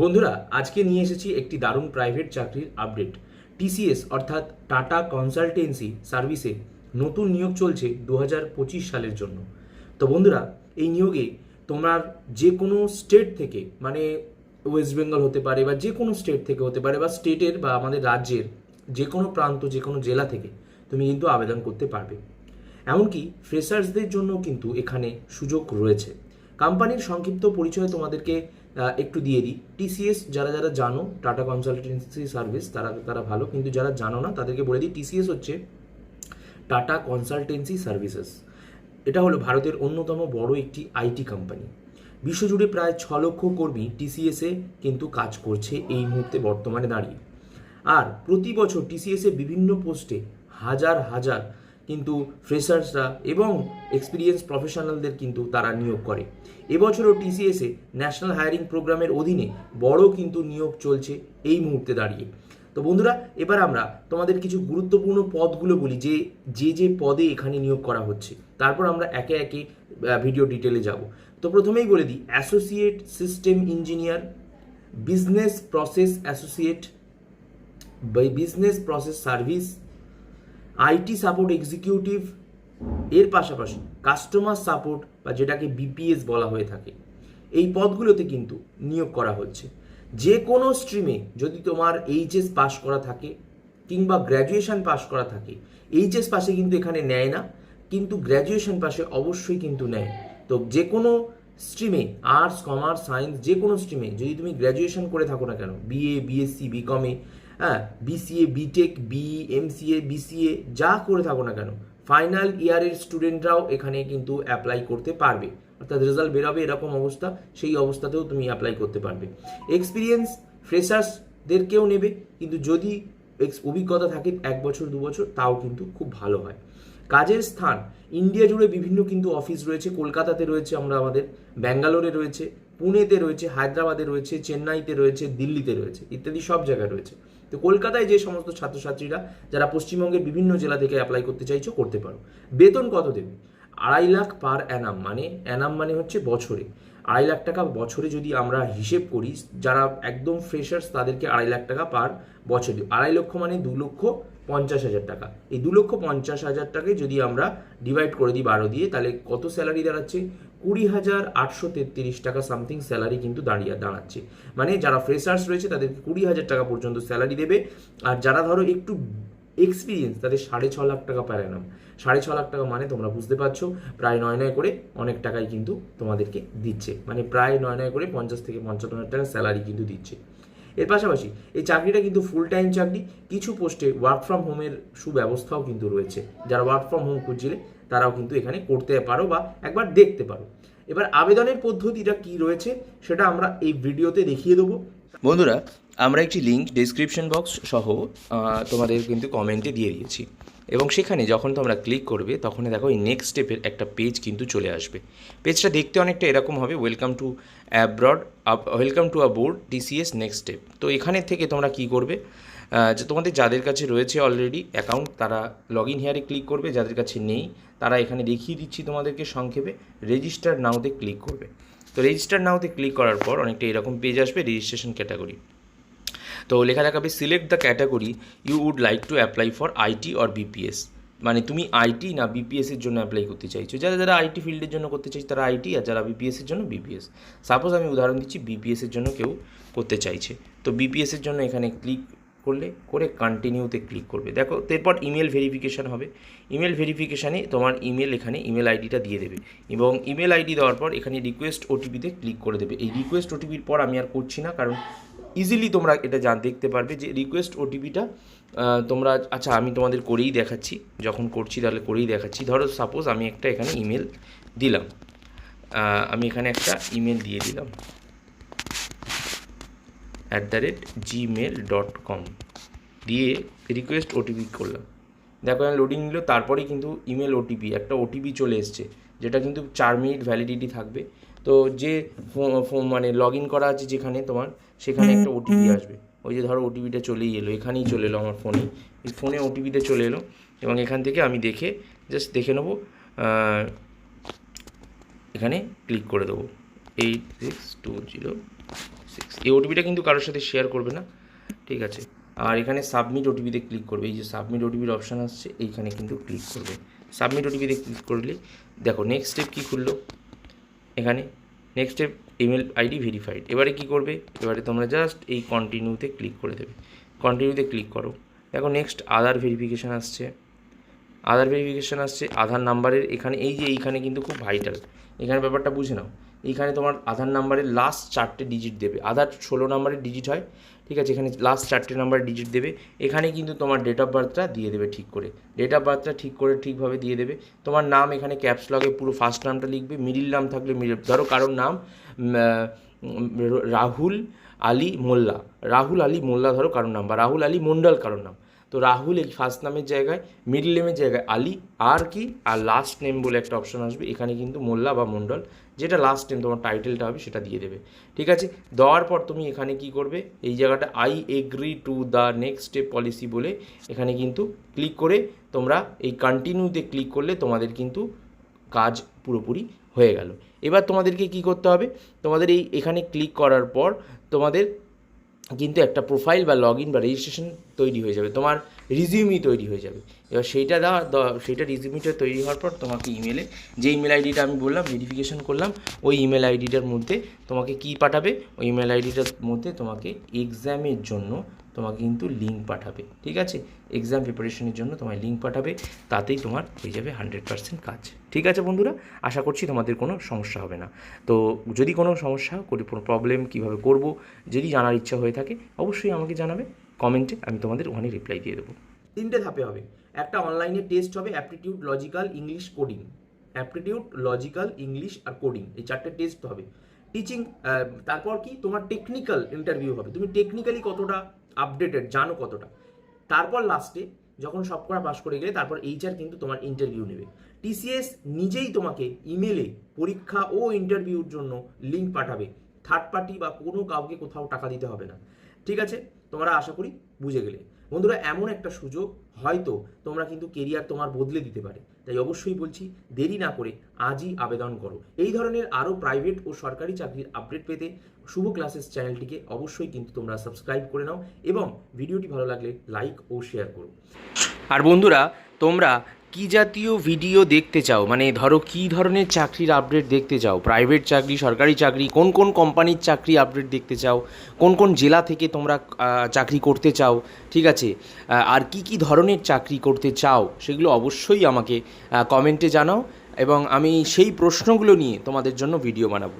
বন্ধুরা, আজকে নিয়ে এসেছি একটি দারুণ প্রাইভেট চাকরির আপডেট টিসিএস অর্থাৎ টাটা কনসালটেন্সি সার্ভিসে নতুন নিয়োগ চলছে দু হাজার পঁচিশ সালের জন্য। তো বন্ধুরা, এই নিয়োগে তোমার যে কোনো স্টেট থেকে মানে ওয়েস্ট বেঙ্গল হতে পারে বা যে কোনো স্টেট থেকে হতে পারে বা স্টেটের বা আমাদের রাজ্যের যে কোনো প্রান্ত, যে কোনো জেলা থেকে তুমি কিন্তু আবেদন করতে পারবে। এমনকি ফ্রেশার্সদের জন্য কিন্তু এখানে সুযোগ রয়েছে। কোম্পানির সংক্ষিপ্ত পরিচয় তোমাদেরকে একটু দিয়ে দিই। টিসিএস যারা যারা জানো টাটা কনসালটেন্সি সার্ভিস তারা তারা ভালো। কিন্তু যারা জানো না, তাদেরকে বলে দিই টিসিএস হচ্ছে টাটা কনসালটেন্সি সার্ভিসেস এটা হলো ভারতের অন্যতম বড় একটি আইটি কোম্পানি বিশ্বজুড়ে প্রায় ছ লক্ষ কর্মী টিসিএসে কিন্তু কাজ করছে এই মুহূর্তে বর্তমানে দাঁড়িয়ে। আর প্রতি বছর টিসিএসে বিভিন্ন পোস্টে হাজার হাজার কিন্তু ফ্রেশার্সরা এবং এক্সপিরিয়েন্স প্রফেশনালদের কিন্তু তারা নিয়োগ করে। এবছরও টিসিএসে ন্যাশনাল হায়ারিং প্রোগ্রামের অধীনে বড় কিন্তু নিয়োগ চলছে এই মুহূর্তে দাঁড়িয়ে। তো বন্ধুরা, এবার আমরা তোমাদের কিছু গুরুত্বপূর্ণ পদগুলো বলি, যে যে যে পদে এখানে নিয়োগ করা হচ্ছে। তারপর আমরা একে একে ভিডিও ডিটেলে যাব। তো প্রথমেই বলে দিই associate system engineer business process associate business process service IT support executive, এর পাশাপাশি কাস্টমার সাপোর্ট বা যেটাকে বিপিএস বলা হয়ে থাকে, এই পদগুলোতে কিন্তু নিয়োগ করা হচ্ছে। যে কোনো স্ট্রিমে যদি তোমার এইচএস পাস করা থাকে কিংবা গ্র্যাজুয়েশন পাস করা থাকে, এইচএস পাশে কিন্তু এখানে নেয় না, কিন্তু গ্র্যাজুয়েশন পাশে অবশ্যই কিন্তু নেয়। তো যে কোনো স্ট্রিমে, আর্টস, কমার্স, সায়েন্স, যে কোনো স্ট্রিমে যদি তুমি গ্র্যাজুয়েশন করে থাকো না কেন, বিএ, বিএসসি, বিকমে হ্যাঁ BCA BTech B M MCA BCA যা করে থাকো না কেন ফাইনাল ইয়ারের স্টুডেন্টরাও এখানে কিন্তু অ্যাপ্লাই করতে পারবে। অর্থাৎ রেজাল্ট বেরোবে এরকম অবস্থা, সেই অবস্থাতেও তুমি অ্যাপ্লাই করতে পারবে। এক্সপিরিয়েন্স ফ্রেশার্সদেরকেও নেবে, কিন্তু যদি অভিজ্ঞতা থাকে এক বছর, দু বছর, তাও কিন্তু খুব ভালো হয়। কাজের স্থান ইন্ডিয়া জুড়ে বিভিন্ন কিন্তু অফিস রয়েছে, কলকাতাতে রয়েছে আমরা আমাদের, ব্যাঙ্গালোরে রয়েছে, পুনেতে রয়েছে, হায়দ্রাবাদে রয়েছে, চেন্নাইতে রয়েছে, দিল্লিতে রয়েছে, ইত্যাদি সব জায়গায় রয়েছে। তো কলকাতায় যে সমস্ত ছাত্রছাত্রীরা, যারা পশ্চিমবঙ্গের বিভিন্ন জেলা থেকে অ্যাপ্লাই করতে চাইছো, করতে পারো। বেতন কত দেবে? আড়াই লাখ পার অ্যানাম মানে অ্যানাম মানে হচ্ছে বছরে। আড়াই লাখ টাকা বছরে যদি আমরা হিসেব করি, যারা একদম ফ্রেশার্স তাদেরকে আড়াই লাখ টাকা পার বছরে আড়াই লক্ষ মানে দু লক্ষ পঞ্চাশ হাজার টাকা। এই দু লক্ষ পঞ্চাশ হাজার টাকায় যদি আমরা ডিভাইড করে দিই বারো দিয়ে, তাহলে কত স্যালারি দাঁড়াচ্ছে? কুড়ি হাজার আটশো তেত্রিশ টাকা সামথিং স্যালারি কিন্তু দাঁড়িয়ে, দাঁড়াচ্ছে। মানে যারা ফ্রেশার্স রয়েছে, তাদেরকে কুড়ি হাজার টাকা পর্যন্ত স্যালারি দেবে। আর যারা ধরো একটু এক্সপিরিয়েন্স তাদের সাড়ে ছ লাখ টাকা পার অ্যানাম সাড়ে ছ লাখ টাকা মানে তোমরা বুঝতে পারছ, প্রায় নয় নয় করে অনেক টাকাই কিন্তু তোমাদেরকে দিচ্ছে। মানে প্রায় নয় নয় করে পঞ্চাশ থেকে পঞ্চান্ন হাজার টাকা স্যালারি কিন্তু দিচ্ছে। এর পাশাপাশি এই চাকরিটা কিন্তু ফুল টাইম চাকরি, কিছু পোস্টে ওয়ার্ক ফ্রম হোমের সুব্যবস্থাও কিন্তু রয়েছে। যারা ওয়ার্ক ফ্রম হোম খুঁজছিলে তারাও কিন্তু এখানে করতে পারো বা একবার দেখতে পারো। এবার আবেদনের পদ্ধতিটা কি রয়েছে সেটা আমরা এই ভিডিওতে দেখিয়ে দেবো। বন্ধুরা, আমরা একটি লিঙ্ক ডেসক্রিপশন বক্স সহ তোমাদের কিন্তু কমেন্টে দিয়ে দিয়েছি। এবং সেখানে যখন তোমরা ক্লিক করবে তখন দেখো এই নেক্সট স্টেপের একটা পেজ কিন্তু চলে আসবে। পেজটা দেখতে অনেকটা এরকম হবে welcome to abroad welcome to aboard TCS next step তো এখানে থেকে তোমরা কি করবে? যে তোমাদের যাদের কাছে রয়েছে অলরেডি অ্যাকাউন্ট তারা লগ ইন হেয়ারে ক্লিক করবে, যাদের কাছে নেই, তারা এখানে দেখিয়ে দিচ্ছি তোমাদেরকে সংক্ষেপে রেজিস্টার নাওতে ক্লিক করবে। তো রেজিস্টার নাওতে ক্লিক করার পর অনেকটা এরকম পেজ আসবে রেজিস্ট্রেশন ক্যাটাগরি তো লেখা দেখাবে select the category you would like to apply for IT or BPS মানে তুমি আইটি না বিপিএস এর জন্য অ্যাপ্লাই করতে চাইছো। যারা যারা আইটি ফিল্ডের জন্য করতে চাইছে, তারা আইটি আর যারা বিপিএস এর জন্য বিপিএস সাপোজ আমি উদাহরণ দিচ্ছি বিপিএস এর জন্য কেউ করতে চাইছে। তো বিপিএস এর জন্য এখানে ক্লিক করলে, করে কন্টিনিউতে ক্লিক করবে। দেখো এরপর ইমেল ভেরিফিকেশান হবে। ইমেল ভেরিফিকেশানে তোমার ইমেল এখানে ইমেল আইডিটা দিয়ে দেবে এবং ইমেল আইডি দেওয়ার পর এখানে রিকোয়েস্ট ওটিপিতে ক্লিক করে দেবে। এই রিকোয়েস্ট ওটিপির পর আমি আর করছি না কারণ ইজিলি তোমরা এটা জান, দেখতে পারবে যে রিকোয়েস্ট ওটিপিটা তোমরা আচ্ছা আমি তোমাদের করেই দেখাচ্ছি। যখন করছি তাহলে করেই দেখাচ্ছি। ধরো সাপোজ আমি একটা এখানে ইমেল দিলাম। আমি এখানে একটা ইমেল দিয়ে দিলাম। At the rate Gmail dot com দিয়ে রিকোয়েস্ট ওটিপি করলাম। দেখো আমি লোডিং নিল তারপরেই কিন্তু ইমেল ওটিপি একটা ওটিপি চলে এসছে যেটা কিন্তু চার মিনিট ভ্যালিডিটি থাকবে। তো যে মানে লগ ইন করা আছে যেখানে তোমার সেখানে একটা ওটিপি আসবে। ওই যে ধরো ওটিপিটা চলেই এলো এখানেই চলে এলো আমার ফোনে এই ফোনে ওটিপিটা চলে এলো এবং এখান থেকে আমি দেখে জাস্ট দেখে নেব এখানে ক্লিক করে দেবো। Eight six two zero six এই ওটিপিটা কিন্তু কারোর সাথে শেয়ার করবে না। ঠিক আছে? আর এখানে সাবমিট ওটিপিতে ক্লিক করবে। এই যে সাবমিট ওটিপির অপশান আসছে, এইখানে কিন্তু ক্লিক করবে। সাবমিট ওটিপিতে ক্লিক করলে, দেখো নেক্সট স্টেপ কী খুললো? এখানে next step email ID verified এবারে কি করবে? এবারে তোমরা জাস্ট এই কন্টিনিউতে ক্লিক করে দেবে। কন্টিনিউতে ক্লিক করো। দেখো নেক্সট আধার ভেরিফিকেশান আসছে। আধার ভেরিফিকেশান আসছে, আধার নাম্বারের এখানে এই যে এইখানে কিন্তু খুব ভাইটাল এখানে ব্যাপারটা বুঝে নাও। এইখানে তোমার আধার নাম্বারের লাস্ট চারটে ডিজিট দেবে। আধার ষোলো নাম্বারের ডিজিট হয়, ঠিক আছে? এখানে লাস্ট চারটে নাম্বার ডিজিট দেবে। এখানে কিন্তু তোমার ডেট অফ বার্থটা দিয়ে দেবে ঠিক করে। ডেট অফ বার্থটা ঠিক করে ঠিকভাবে দিয়ে দেবে। তোমার নাম এখানে ক্যাপস লগে পুরো ফার্স্ট নামটা লিখবে। মিডিল নাম থাকলে মিডিল ধরো কারোর নাম রাহুল আলী মোল্লা। রাহুল আলী মোল্লা ধরো কারোর নাম বা রাহুল আলী মণ্ডল কারোর নাম। তো রাহুল এই ফার্স্ট নামের জায়গায় মিডল নেমের জায়গায় আলী, আর কি? আর লাস্ট নেম বলে একটা অপশন আসবে, এখানে কিন্তু মোল্লা বা মণ্ডল, যেটা লাস্ট নেম তোমার টাইটেলটা হবে, সেটা দিয়ে দেবে। ঠিক আছে? দেওয়ার পর তুমি এখানে কি করবে? এই জায়গাটা I agree to the next step policy বলে এখানে কিন্তু ক্লিক করে তোমরা এই কন্টিনিউতে ক্লিক করলে তোমাদের কিন্তু কাজ পুরোপুরি হয়ে গেল। এবার তোমাদেরকে কি করতে হবে? তোমাদের এই এখানে ক্লিক করার পর তোমাদের কিন্তু একটা প্রোফাইল বা লগ ইন বা রেজিস্ট্রেশন তৈরি হয়ে যাবে, তোমার রিজিউমি তৈরি হয়ে যাবে। এবার সেইটা দেওয়া সেইটা রিজিউমিটা তৈরি হওয়ার পর তোমাকে ইমেলে যে ইমেল আইডিটা আমি বললাম ভেরিফিকেশন করলাম, ওই ইমেল আইডিটার মধ্যে তোমাকে কি পাঠাবে? ওই ইমেল আইডিটার মধ্যে তোমাকে এক্সামের জন্য তোমাকে কিন্তু লিঙ্ক পাঠাবে, ঠিক আছে? এক্সাম প্রিপারেশনের জন্য তোমায় লিঙ্ক পাঠাবে, তাতেই তোমার হয়ে যাবে হান্ড্রেড পার্সেন্ট কাজ, ঠিক আছে বন্ধুরা? আশা করছি তোমাদের কোনো সমস্যা হবে না। তো যদি কোনো সমস্যা, কোনো প্রবলেম কীভাবে করব, যদি জানার ইচ্ছা হয়ে থাকে, অবশ্যই আমাকে জানাবে কমেন্টে আমি তোমাদের ওখানে রিপ্লাই দিয়ে দেবো। তিনটে ধাপে হবে। একটা অনলাইনে টেস্ট হবে aptitude logical English coding aptitude logical English আর কোডিং এই চারটে টেস্ট হবে। টিচিং তারপর কি? তোমার টেকনিক্যাল ইন্টারভিউ হবে। তুমি টেকনিক্যালি কতটা আপডেটেড জানো কতটা? তারপর লাস্টে যখন সব করা পাস করে গেলে, তারপর এইচআর কিন্তু তোমার ইন্টারভিউ নেবে। টিসিএস নিজেই তোমাকে ইমেলে পরীক্ষা ও ইন্টারভিউর জন্য লিঙ্ক পাঠাবে। থার্ড পার্টি বা কোনো কাউকে কোথাও টাকা দিতে হবে না। ঠিক আছে? তোমরা আশা করি বুঝে গেলে। বন্ধুরা, এমন একটা সুযোগ হয়তো তোমরা কিন্তু কেরিয়ার তোমার বদলে দিতে পারে। তাই অবশ্যই বলছি, দেরি না করে আজই আবেদন করো। এই ধরনের আরও প্রাইভেট ও সরকারি চাকরির আপডেট পেতে শুভ ক্লাসেস চ্যানেলটিকে অবশ্যই কিন্তু তোমরা সাবস্ক্রাইব করে নাও এবং ভিডিওটি ভালো লাগলে লাইক ও শেয়ার করো। আর বন্ধুরা তোমরা কি জাতীয় ভিডিও দেখতে চাও? মানে ধরো কি ধরনের চাকরির আপডেট দেখতে চাও? প্রাইভেট চাকরি, সরকারি চাকরি, কোন কোন কোম্পানির চাকরি আপডেট দেখতে চাও? কোন কোন জেলা থেকে তোমরা চাকরি করতে চাও? ঠিক আছে? আর কি কি ধরনের চাকরি করতে চাও? সেগুলো অবশ্যই আমাকে কমেন্টে জানাও এবং আমি সেই প্রশ্নগুলো নিয়ে তোমাদের জন্য ভিডিও বানাবো।